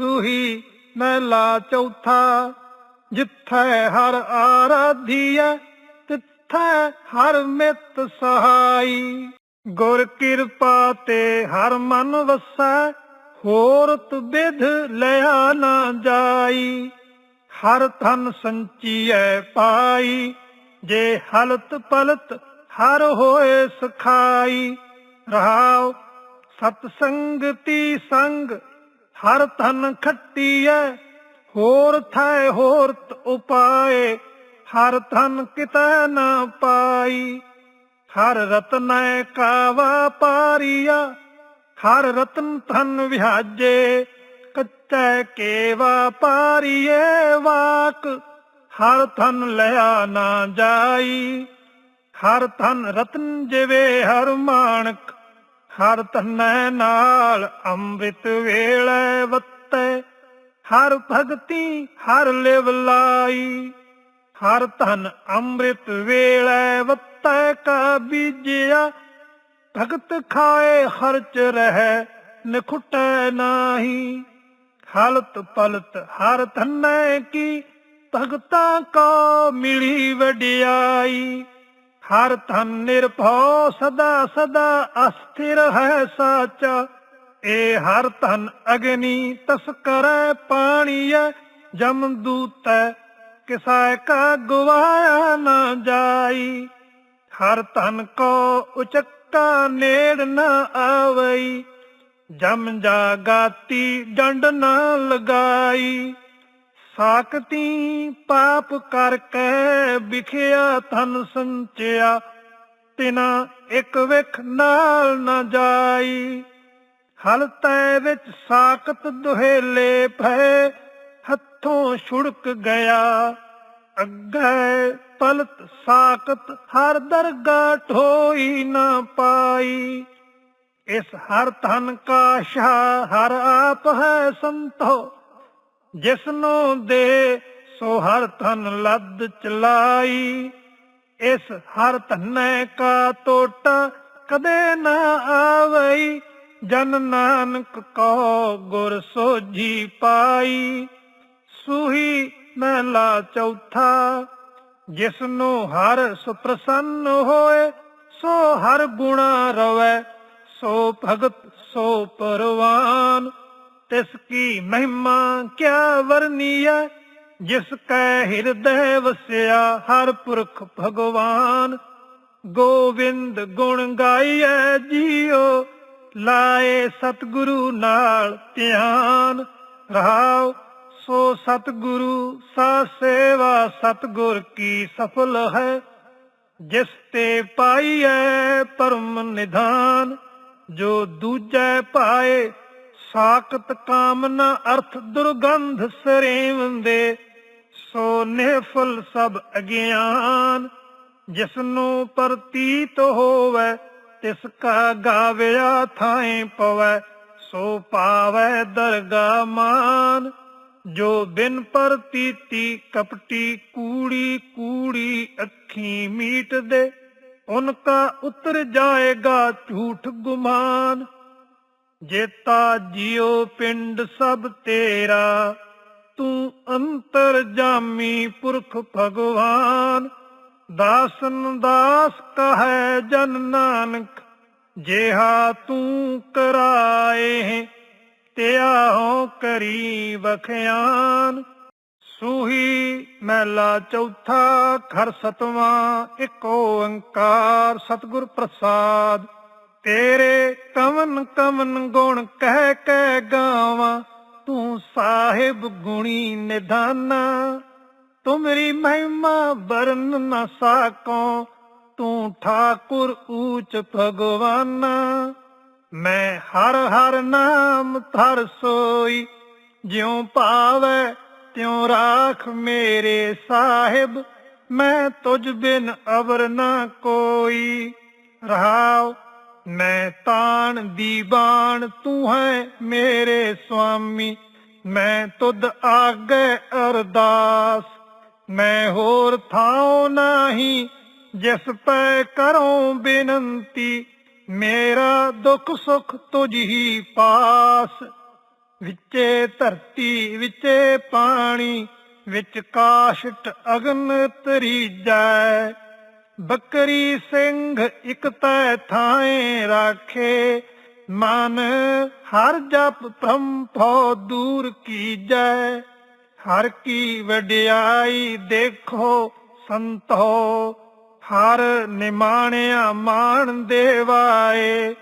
ਸੂਹੀ ਮਹਿਲਾ ਚੌਥਾ, ਜਿੱਥੈ ਹਰ ਆਰਾਧੀਐ ਤਿੱਥੈ ਹਰ ਮਿਤ ਸਹਾਈ। ਗੁਰ ਕਿਰਪਾ ਤੇ ਹਰ ਮਨ ਵਸੈ ਹੋਰਤ ਵਿਧ ਲਿਆ ਨਾ ਜਾਈ। ਹਰ ਧਨ ਸੰਚੀਐ ਪਾਈ, ਜੇ ਹਲਤ ਪਲਤ ਹਰ ਹੋਏ ਸਖਾਈ। ਰਹਾਉ ਸਤ ਸੰਗਤੀ ਸੰਗ ਹਰ ਧਨ ਖੱਟੀਐ, ਹੋਰ ਥੈ ਹੋਰ ਉਪਾਏ, ਹਰ ਧਨ ਕਿਤੈ ਨਾ ਪਾਈ। ਹਰ ਰਤਨੈ ਕਾਵਾ ਪਾਰੀਆ, ਹਰ ਰਤਨ ਧਨ ਵਿਹਾਜੇ, ਕੱਚੈ ਕੇਵਾ ਪਾਰੀਏ ਵਾਕ, ਹਰ ਧਨ ਲਿਆ ਨਾ ਜਾਈ। ਹਰ ਧਨ ਰਤਨ ਜਿਵੇ ਹਰ ਮਾਣਕ ਹਰ ਧਨੈ ਨਾਲ ਅੰਮ੍ਰਿਤ ਵੇਲੇ ਵਤੈ, ਹਰ ਭਗਤੀ ਹਰ ਲਿਵ ਲਾਈ। ਹਰ ਧਨ ਅੰਮ੍ਰਿਤ ਵੇਲੇ ਵਤੈ ਕਾ ਬੀਜਿਆ, ਭਗਤ ਖਾਏ ਹਰ ਚ ਰਹਿ ਨਖੁਟੈ ਨਾਹੀ। ਹਲਤ ਪਲਤ ਹਰ ਧਨੈ ਕੀ ਭਗਤਾਂ ਕਾ ਮਿਲੀ ਵਡਿਆਈ। ਹਰ ਧਨ ਨਿਰਭਉ, ਸਦਾ ਸਦਾ ਅਸਥਿਰ ਹੈ ਸਾਚਾ। ਏ ਹਰ ਧਨ ਅਗਨੀ ਤਸਕਰੈ ਪਾਣੀਐ, ਜਮ ਦੂਤੈ ਕਿਸੈ ਕਾ ਗਵਾਇਆ ਨਾ ਜਾਈ। ਹਰ ਧਨ ਕੋ ਉਚਕਾ ਨੇੜ ਨਾ ਆਵਈ, ਜਮ ਜਾਗਾਤੀ ਡੰਡ ਨਾ ਲਗਾਈ। ਸਾਕਤੀ ਪਾਪ ਕਰਕੇ ਵਿਖਿਆ ਧਨ ਸੰਚਿਆ, ਤਿਨਾ ਇੱਕ ਵਿਖ ਨਾਲ ਨਾ ਜਾਈ। ਹਲਤੈ ਵਿੱਚ ਸਾਕਤ ਦੁਹੇਲੇ ਭੈ ਹੱਥੋਂ ਛੁੜਕ ਗਿਆ। ਅੱਗੇ ਪਲਤ ਸਾਕਤ ਹਰ ਦਰਗਾ ਠੋਈ ਨਾ ਪਾਈ। ਇਸ ਹਰ ਧਨ ਕਾ ਸ਼ਾਹ ਹਰ ਆਪ ਹੈ ਸੰਤੋ ਜਿਸਨੂੰ ਦੇ ਸੋ ਹਰ ਧਨ ਲੱਦ ਚਲਾਈ, ਇਸ ਹਰ ਧਨੈ ਕਾ ਟੋਟਾ ਕਦੇ ਨਾ ਆਵਈ, ਜਨ ਨਾਨਕ ਕੋ ਗੁਰ ਸੋਝੀ ਪਾਈ। ਸੂਹੀ ਮਹਿਲਾ ਚੌਥਾ, ਜਿਸਨੂੰ ਹਰ ਸੁਪ੍ਰਸੰਨ ਹੋਏ, ਸੋ ਹਰ ਗੁਣਾ ਰਵੈ, ਸੋ ਭਗਤ ਸੋ ਪਰਵਾਨ। ਤਿਸ ਕੀ ਮਹਿਮਾ ਕਿਆ ਵਰਨੀਐ ਜਿਸ ਕੈ ਹਿਰਦੈ ਵਸਿਆ ਹਰ ਪੁਰਖ ਭਗਵਾਨ। ਗੋਵਿੰਦ ਗੁਣ ਗਾਈਐ ਜੀਓ ਲਾਏ ਸਤਿਗੁਰੂ ਨਾਲ ਧਿਆਨ। ਰਹਾਉ ਸੋ ਸਤਿਗੁਰੂ ਸਾ ਸੇਵਾ ਸਤਿਗੁਰ ਕੀ ਸਫਲ ਹੈ। ਜਿਸ ਤੇ ਪਾਈਐ ਪਰਮ ਨਿਧਾਨ, ਜੋ ਦੂਜੈ ਪਾਏ ਸਾਕਤ ਕਾਮਨਾ ਅਰਥ ਦੁਰਗੰਧ ਸਰੇਵੰਦੇ, ਸੋ ਨਿਹਫਲ ਸਭ ਅਗਿਆਨ। ਜਿਸ ਨੂੰ ਪ੍ਰਤੀਤ ਹੋਵੇ, ਤਿਸ ਕਾ ਗਾਵਿਆ ਥਾਂ ਪਵੈ, ਸੋ ਪਾਵੈ ਦਰਗਾ ਮਾਨ। ਜੋ ਬਿਨ ਪ੍ਰਤੀਤੀ ਕਪਟੀ ਕੂੜੀ ਕੂੜੀ ਅੱਖੀ ਮੀਟ ਦੇ ਉਨਕਾ ਉਤਰ ਜਾਏਗਾ ਝੂਠ ਗੁਮਾਨ। ਜੇਤਾ ਜਿਉ ਪਿੰਡ ਸਭ ਤੇਰਾ, ਤੂੰ ਅੰਤਰ ਜਾਮੀ ਪੁਰਖ ਭਗਵਾਨ। ਦਾਸਨ ਦਾਸ ਕਹੈ ਜਨ ਨਾਨਕ, ਜਿਹਾ ਤੂੰ ਕਰਾਏ, ਤਿਆ ਹੋ ਕਰੀ ਵਖਿਆਨ। ਸੂਹੀ ਮਹਿਲਾ ਚੌਥਾ, ਖਰ ਸਤਵਾਂ, ਇੱਕ ਓੰਕਾਰ ਸਤਿਗੁਰ ਪ੍ਰਸਾਦ। ਤੇਰੇ ਕਵਨ ਕਵਨ ਗੁਣ ਕਹਿ ਕਹਿ ਗਾਵਾਂ, ਤੂੰ ਸਾਹਿਬ ਗੁਣੀ ਨਿਧਾਨਾ। ਤੁਮਰੀ ਮਹਿਮਾ ਬਰਨ ਨਾ ਸਾਕੋ, ਤੂੰ ਠਾਕੁਰ ਊਚ ਭਗਵਾਨਾ। ਮੈਂ ਹਰ ਹਰ ਨਾਮ ਧਰ ਸੋਈ, ਜਿਉ ਪਾਵੈ ਤਿਉ ਰਾਖ ਮੇਰੇ ਸਾਹਿਬ, ਮੈਂ ਤੁਝ ਬਿਨ ਅਵਰ ਨਾ ਕੋਈ। ਰਹਾਉ ਮੈਂ ਤਾਣ ਦੀ ਬਾਣ ਤੂੰ ਹੈ ਮੇਰੇ ਸੁਆਮੀ ਮੈਂ ਤੁਧ ਆਗੇ ਅਰਦਾਸ। ਮੈਂ ਹੋਰ ਥਾਉ ਨਹੀਂ ਜਿਸ ਪੈ ਕਰਉ ਬੇਨੰਤੀ। ਮੇਰਾ ਦੁੱਖ ਸੁਖ ਤੁਝ ਹੀ ਪਾਸ। ਵਿੱਚੇ ਧਰਤੀ, ਵਿੱਚੇ ਪਾਣੀ, ਵਿੱਚ ਕਾਸ਼ਟ ਅਗਨ ਤਰੀਜੈ। ਬੱਕਰੀ ਸਿੰਘ ਇਕ ਤੈ ਥਾਏ ਰਾਖੇ। ਮਨ ਹਰ ਜਪ ਭ੍ਰਮ ਭਉ ਦੂਰ ਕੀਜੈ। ਹਰ ਕੀ ਵਡਿਆਈ ਦੇਖੋ ਸੰਤੋ। ਹਰ ਨਿਮਾਣਿਆ ਮਾਣ ਦੇਵਾਏ।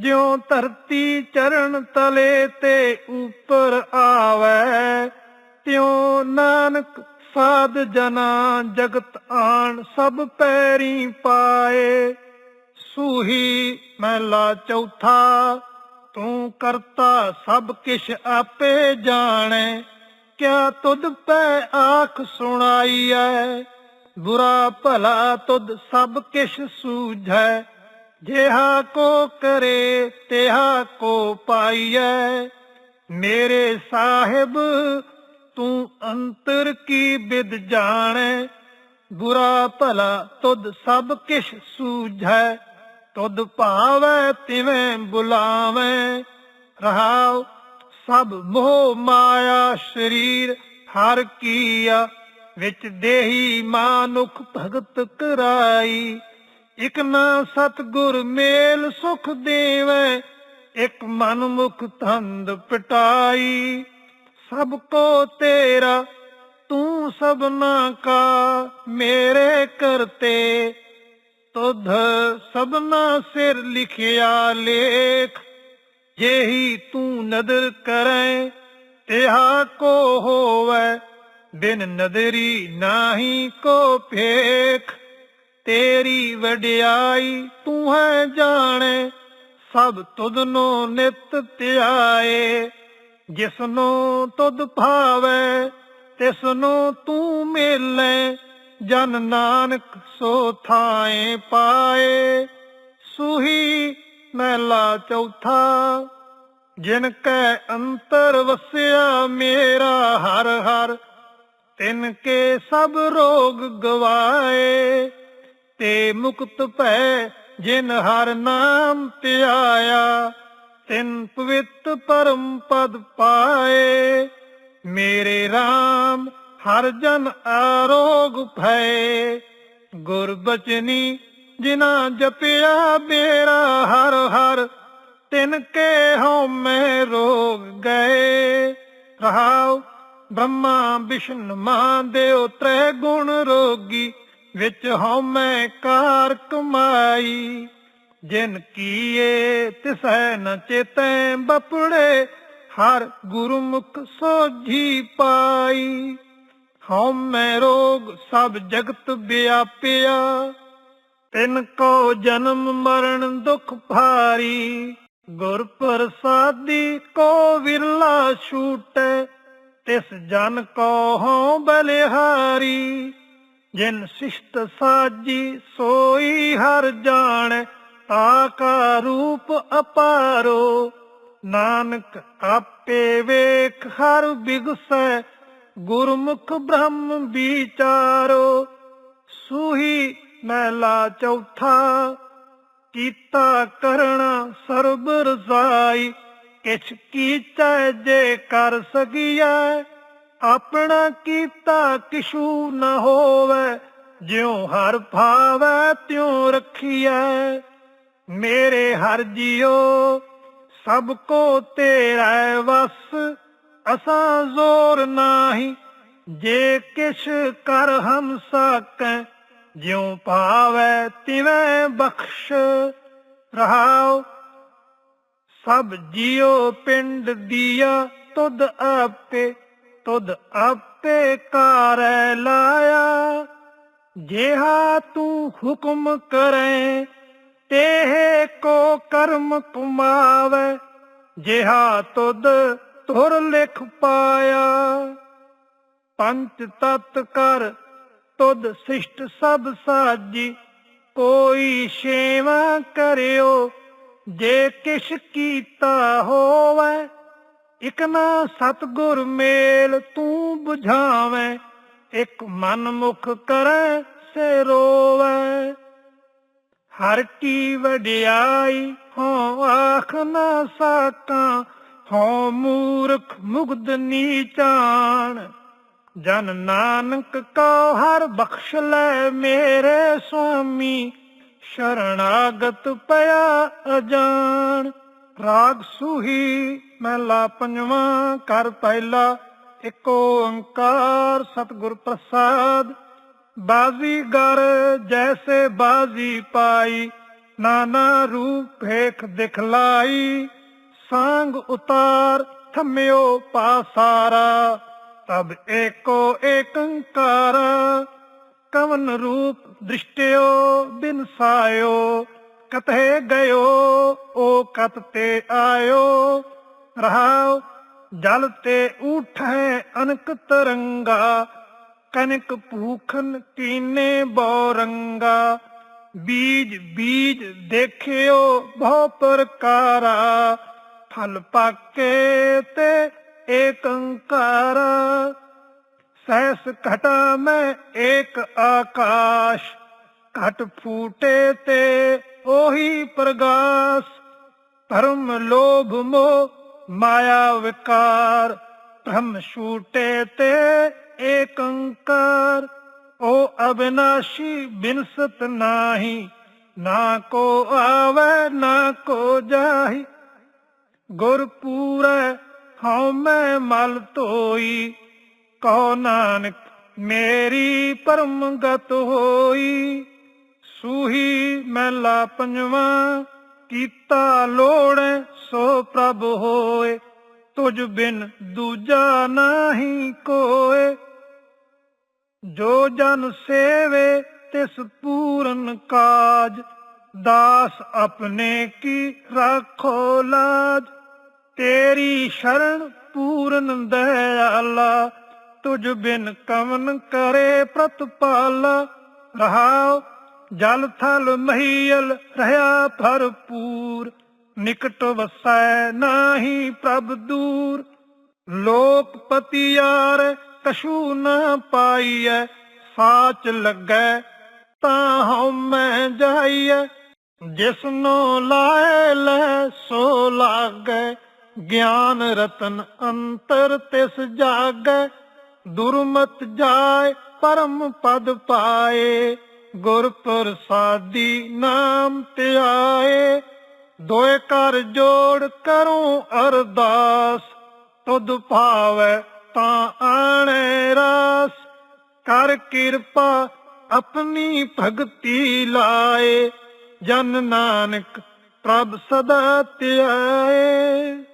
ਜਿਉ ਧਰਤੀ ਚਰਨ ਤਲੇ ਤੇ ਉਪਰ ਆਵੈ, ਤਿਉ ਨਾਨਕ ਸਾਧ ਜਨਾ ਜਗਤ ਆਣ ਸਭ ਪੈਰੀ ਪਾਏ। ਸੂਹੀ ਮਹਿਲਾ ਚੌਥਾ, ਤੂੰ ਕਰਤਾ ਸਭ ਕਿਛ ਆਪੇ ਜਾਣੈ। ਕਿਆ ਤੁਧ ਪੈ ਆਖ ਐ ਬੁਰਾ ਭਲਾ ਤੁਧ ਸਭ ਕਿਛ ਸੂਝੈ। ਜਿਹਾ ਕੋ ਕਰੇ, ਤਿਹਾ ਕੋ ਪਾਈਐ। ਮੇਰੇ ਸਾਹਿਬ ਤੂੰ ਅੰਤਰ ਕੀ ਬਿਦ ਜਾਣੈ? ਬੁਰਾ ਭਲਾ ਤੁਧ ਸਭ ਕਿਛ ਸੂਝੈ। ਤੁਧ ਭਾਵੈ ਤਿਵੇਂ ਬੁਲਾਵੇਂ। ਰਹਾਉ ਸਭ ਮੋਹ ਮਾਇਆ ਸਰੀਰ, ਹਰ ਕੀਆ ਵਿੱਚ ਦੇਹੀ ਮਾਨੁਖ ਭਗਤ ਕਰਾਈ। ਇਕ ਨਾ ਸਤਗੁਰ ਮੇਲ ਸੁਖ ਦੇਵੈ, ਇਕ ਮਨ ਮੁਖ ਤੰਦ ਪਟਾਈ। ਸਭ ਕੋ ਤੇਰਾ, ਤੂੰ ਸਭਨਾ ਕਾ, ਮੇਰੇ ਕਰਤੇ ਤੁਧ ਸਭਨਾ ਸਿਰ ਲਿਖਿਆ ਲੇਖ, ਜਿਹੀ ਤੂੰ ਨਦਰ ਕਰੈ, ਤਿਹਾ ਕੋ ਹੋਵੇ, ਬਿਨ ਨਦਰੀ ਨਾਹੀ ਕੋ ਫੇਖ ਤੇਰੀ ਵਡਿਆਈ ਤੂੰ ਹੈ ਜਾਣੇ, ਸਭ ਤੁਧਨੋ ਨਿਤ ਧਿਆਏ। ਜਿਸਨੂੰ ਤੁਧ ਭਾਵੈ, ਤਿਸਨੂੰ ਤੂੰ ਮੇਲੇ, ਜਨ ਨਾਨਕ ਸੋ ਥਾਏ ਪਾਏ। ਸੁਹੀ ਮਹਿਲਾ ਚੌਥਾ, ਜਿਨ ਕੈ ਅੰਤਰ ਵਸਿਆ ਮੇਰਾ ਹਰ ਹਰ, ਤਿਨ ਕੇ ਸਭ ਰੋਗ ਗਵਾਏ। ਤੇ ਮੁਕਤ ਭੈ ਜਿਨ ਹਰ ਨਾਮ ਧਿਆਇਆ ਤਿਨ ਪਵਿੱਤ ਪਰਮ ਪਦ ਪਾਏ, ਮੇਰੇ RAM ਹਰ ਜਨ ਆਰੋਗ ਭੈ ਗੁਰ ਬਚਨੀ ਜਿਨਾ ਜਪਿਆ ਮੇਰਾ ਹਰ ਹਰ, ਤਿਨ ਕੇ ਹਉ ਮੈਂ ਰੋਗ ਗਏ। ਰਹਾਉ ਬ੍ਰਹਮਾ ਵਿਸ਼ਨ ਮਹਾਦੇਵ ਤ੍ਰੈ ਗੁਣ ਰੋਗੀ, ਵਿੱਚ ਹਉ ਮੈਂ ਕਾਰ ਕਮਾਈ ਜਿਨ ਕੀਏ ਤਿਸੈ ਨ ਚੇਤੈ ਬਪੜੇ, ਹਰ ਗੁਰਮੁਖ ਸੋਝੀ ਪਾਈ। ਹਉ ਮੈਂ ਰੋਗ ਸਭ ਜਗਤ ਵਿਆਪਿਆ, ਤਿਨ ਕੋ ਜਨਮ ਮਰਨ ਦੁਖ ਭਾਰੀ। ਗੁਰ ਪ੍ਰਸਾਦੀ ਕੋ ਵਿਰਲਾ ਛੂਟੈ, ਤਿਸ ਜਨ ਕੋ ਹਉ ਬਲਿਹਾਰੀ। ਜਿਨ ਸਿਸ਼ਟ ਸਾਜੀ ਸੋਈ ਹਰ ਜਾਣੈ ਤਾ ਰੂਪ ਅਪਾਰੋ, ਨਾਨਕ ਆਪੇ ਵੇਖ, ਹਰ ਬਿਗਸੈ ਗੁਰਮੁਖ ਬ੍ਰਹਮ ਵਿਚਾਰੋ। ਸੂਹੀ ਮਹਿਲਾ ਚੌਥਾ, ਕੀਤਾ ਕਰਣਾ ਸਰਬ ਰਜ਼ਾਈ, ਕਿਛ ਕੀਚੈ ਜੇ ਕਰ ਸਕੀਐ, ਆਪਣਾ ਕੀਤਾ ਕਿਛੂ ਨ ਹੋਵੇ, ਜਿਉ ਹਰ ਭਾਵੈ ਤਿਉ ਰਖੀਐ। ਮੇਰੇ ਹਰ ਜਿਉ ਸਭ ਕੋ ਤੇਰਾ ਵਸ। ਅਸਾਂ ਜ਼ੋਰ ਨਾਹੀ, ਜੇ ਕਿਛ ਕਰ ਹਮ ਸਕੈ, ਜਿਉ ਭਾਵੈ ਤਿਵੇਂ ਬਖਸ਼। ਰਹਾਉ, ਸਭ ਜਿਉ ਪਿੰਡ ਦੀਆ, ਤੁਧ ਆਪੇ ਤੁਧ ਆਪੇ ਕਾਰੈ ਲਾਇਆ। ਜਿਹਾ ਤੂੰ ਹੁਕਮ ਕਰੈ ਤੇਹ ਕੋ ਕਰਮ ਕਮਾਵੇ, ਜਿਹਾ ਤੁਧ ਤੁਰ ਲਿਖ ਪਾਇਆ। ਪੰਚ ਤਤ ਕਰ ਤੁਧ ਸਿਸ਼ਟ ਸਭ ਸਾਜੀ, ਕੋਈ ਸੇਵਾ ਕਰਿਓ, ਜੇ ਕਿਛ ਕੀਤਾ ਹੋਵੇ, ਇਕ ਨਾ ਸਤਗੁਰ ਮੇਲ ਤੂੰ 부ਝਾਵੇਂ ਇਕ ਮਨ ਮੁਖ ਕਰੈ ਸੇ ਰੋਵੇ। ਹਰ ਕੀ ਵਡਿਆਈ ਹੋ ਆਖ ਨਾ ਸਾਕਾਂ ਹਉ ਮੂਰਖ ਮੁਗਧ ਨੀਚਾਨ ਜਨ ਨਾਨਕ ਕੋ ਹਰ ਬਖਸ਼ ਲੈ ਮੇਰੇ ਸੁਆਮੀ, ਸ਼ਰਣਾਗਤ ਪਿਆ ਅਜਾਨ ਰਾਗ ਸੂਹੀ ਮਹਿਲਾ ਪੰਜਵਾਂ, ਕਰ ਪਹਿਲਾ, ਇੱਕ ਓੰਕਾਰ ਸਤਿਗੁਰ ਪ੍ਰਸਾਦ। ਬਾਜ਼ੀਗਰ ਜੈਸੇ ਬਾਜ਼ੀ ਪਾਈ, ਨਾਨਾ ਰੂਪ ਭੇਖ ਦਿਖਲਾਈ। ਸੰਗ ਉਤਾਰ ਥਮਿਓ ਪਾਸਾਰਾ ਤਬ ਏਕੋ ਏਕੰਕਾਰ। ਕਵਨ ਰੂਪ ਦ੍ਰਿਸ਼ਟਿਓ ਬਿਨ ਸਾਇਓ, ਕਤਹਿ ਗਇਓ, ਓ ਕਤ ਤੇ ਆਇਓ। ਰਹਾਉ ਜਲ ਤੇ ਉਠੈ ਅਨਕ ਤਰੰਗਾ ਕਨਕ ਭੂਖਨ ਕੀਨੇ ਬੌਰੰਗਾ। ਬੀਜ ਬੀਜ ਦੇਖਿਓ ਬਹੁ ਪ੍ਰਕਾਰਾ। ਫਲ ਪਾਕੇ ਤੇ ਏਕੰਕਾਰ ਸਹਿਸ ਘਟਾ ਮੈਂ ਏਕ ਆਕਾਸ਼। ਘਟ ਫੂਟੇ ਤੇ ਉਹੀ ਪ੍ਰਗਾਸ। ਭਰਮ ਲੋਭ ਮੋਹ ਮਾਇਆ ਵਿਕਾਰ। ਭ੍ਰਮ ਛੂਟੇ ਤੇ ਏਕੰਕਾਰ, ਓ ਅਬਿਨਾਸ਼ੀ ਬਿਨਸਤ ਨਾਹੀ, ਨਾ ਕੋ ਆਵੇ, ਨਾ ਕੋ ਜਾਹੀ। ਗੁਰ ਪੂਰੈ, ਹਉ ਮੈਂ ਮਲ ਧੋਈ, ਕਹੋ ਨਾਨਕ ਮੇਰੀ ਪਰਮ ਗਤ ਹੋਈ। ਸੂਹੀ ਮਹਿਲਾ ਪੰਜਵਾਂ, ਕੀਤਾ ਲੋੜ, ਸੋ ਪ੍ਰਭ ਹੋਏ, ਤੁਝ ਬਿਨ ਦੂਜਾ ਨਾਹੀ ਕੋਏ। ਜੋ ਜਨ ਸੇਵੇ ਤਿਸ ਪੂਰਨ ਕਾਜ, ਦਾਸ ਆਪਣੇ ਕੀ ਰੱਖੋ ਲਾਜ। ਤੇਰੀ ਸ਼ਰਨ ਪੂਰਨ ਦਇਆਲਾ, ਤੁਝ ਬਿਨ ਕਮਨ ਕਰੇ ਪ੍ਰਤਪਾਲਾ। ਰਹਾਉ, ਜਲ ਥਲ ਮਹੀਲ ਰਹਾ ਭਰਪੂਰ, ਨਿਕਟ ਵਸੈ ਨਾਹੀ ਪ੍ਰਭ ਦੂਰ। ਲੋਕ ਪਤੀ ਕਛੂ ਨਾ ਪਾਈਐ, ਸਾਚ ਲੱਗੈ ਤਾਂ ਹਉ ਮੈਂ ਜਾਈਐ। ਜਿਸਨੋ ਲਾਏ ਲੈ ਸੋ ਲਾਗੈ, ਗਿਆਨ ਰਤਨ ਅੰਤਰ ਤਿਸ ਜਾਗੈ। ਦੁਰਮਤ ਜਾਏ, ਪਰਮ ਪਦ ਪਾਏ, ਗੁਰ ਪ੍ਰਸਾਦੀ ਨਾਮ ਧਿਆਏ। ਦੋਏ ਕਰ ਜੋੜ ਕਰੂੰ ਅਰਦਾਸ, ਤੁਧ ਭਾਵੈ ਤਾਂ ਆਣੇ ਰਾਸ ਕਰ ਕਿਰਪਾ ਆਪਣੀ ਭਗਤੀ ਲਾਏ ਜਨ ਨਾਨਕ ਪ੍ਰਭ ਸਦਾ ਧਿਆਏ।